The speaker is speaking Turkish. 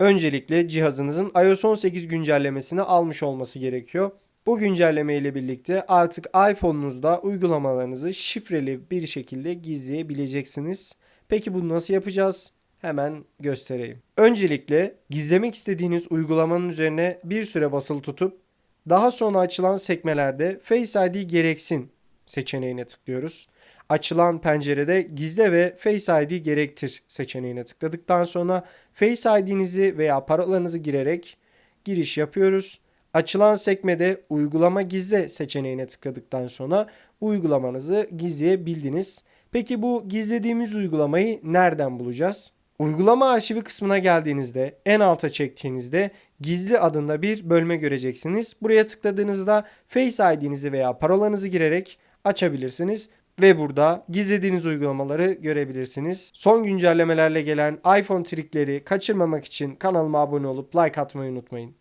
öncelikle cihazınızın iOS 18 güncellemesini almış olması gerekiyor. Bu güncelleme ile birlikte artık iPhone'unuzda uygulamalarınızı şifreli bir şekilde gizleyebileceksiniz. Peki bunu nasıl yapacağız? Hemen göstereyim. Öncelikle gizlemek istediğiniz uygulamanın üzerine bir süre basılı tutup daha sonra açılan sekmelerde Face ID gereksin seçeneğine tıklıyoruz. Açılan pencerede gizle ve Face ID gerektir seçeneğine tıkladıktan sonra Face ID'nizi veya parolanızı girerek giriş yapıyoruz. Açılan sekmede uygulama gizle seçeneğine tıkladıktan sonra uygulamanızı gizleyebildiniz. Peki bu gizlediğimiz uygulamayı nereden bulacağız? Uygulama arşivi kısmına geldiğinizde en alta çektiğinizde gizli adında bir bölme göreceksiniz. Buraya tıkladığınızda Face ID'nizi veya parolanızı girerek açabilirsiniz ve burada gizlediğiniz uygulamaları görebilirsiniz. Son güncellemelerle gelen iPhone trikleri kaçırmamak için kanalıma abone olup like atmayı unutmayın.